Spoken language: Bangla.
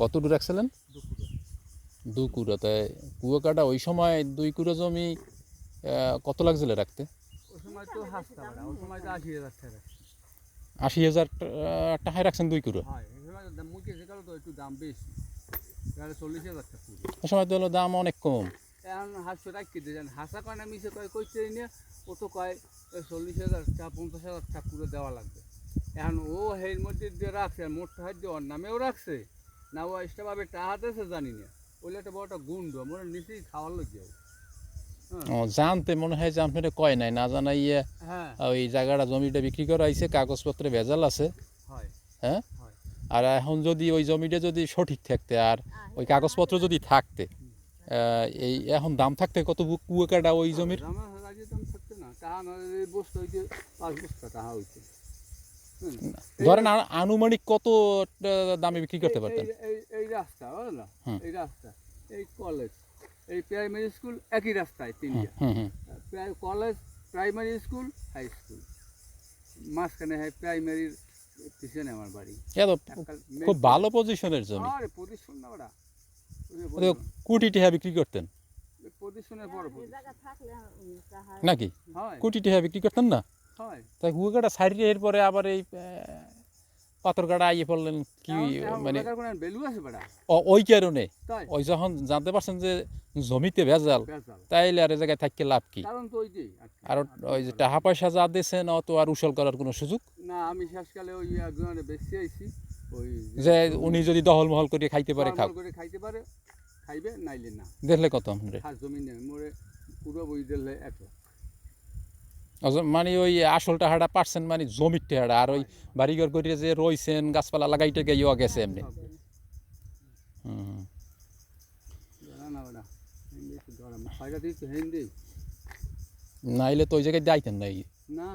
কত দূর রাখছিলেন? দু কুড়ো। তাই কুয়াকাটা ওই সময় দুই কুড়ো জমি কত লাগছিল রাখতে? আশি হাজার টাকায় রাখছেন দুই কুড়ো? হয় ওই সময় তো দাম অনেক কম। এখন কয় না কয় কয় চল্লিশ হাজার টাকা পঞ্চাশ হাজার টাকা দেওয়া লাগবে এখন ও হের মধ্যে দিয়ে রাখছে মোট টাকা দিয়ে ওর নামেও রাখছে। না ও এক্সট্রাভাবে দিয়েছে জানি না। ওইলে একটা বড় একটা গুন্ড মনে হয় নিচেই খাওয়ার লোক ও, জানতে মনে হয় যে আপনারা কয় নাই না জানাই ইয়ে, হ্যাঁ। ওই জায়গাটা জমিটা বিক্রি করা হয়েছে কাগজপত্রে ভেজাল আছে। হ্যাঁ। আর এখন যদি ওই জমিটা যদি সঠিক থাকতে আর ওই কাগজপত্র যদি থাকতে আহ, এই এখন দাম থাকতে কত কুয়াকাটা ওই জমির? দাম থাকছে না। বস্তা হইতে পাঁচ বস্তা হুম। ধরেন আনুমানিক কত দামে বিক্রি করতে পারতেন? এই- রাস্তা বুঝলো এই রাস্তা এই কলেজ এই প্রাইমারি স্কুল একই রাস্তায় তিনটা। College primary school high school মাঝখানে হয় প্রাইমারির পিছনে আমার বাড়ি। খুব ভালো পজিশনের জমি। আরে প্রদূষণ না ওরা কোটি টাকা বিক্রি করতেন। বড় তাহার নাকি? হয়। কোটি টাকা বিক্রি করতেন না? হয়। তাই কুয়াকাটা সাইডে এরপরে আবার এই পাথরকাটা আইয়ে পড়লেন কি মানে ওই কারণে। ওই যখন জানতে পারছেন যে জমিতে ভেজাল তাইলে আর জায়গায় থাকতে লাভ কি? আর। ওই যে টাকা পয়সা যা দিয়েছেন অত আর উসল করার কোনো সুযোগ? না আমি শেষকালে ওই একজনের বেশি আইছি যে উনি যদি দহল মহল করে খাইতে পারে খাও। করে খাইতে পারে খাইবে নাইলে না। দেখলে কত আপনার খাস জমি নেই মোরে পুরো বই দিলে এক লাখ। মানে ওই আসল টাকাটা পারছেন মানে জমির টাকাটা আর ওই বাড়িঘর করে যে রইছেন গাছপালা লাগাইতে গিয়ে গেছে এমনি। নাইলে তো ওই জায়গায় যাইতেন না এই না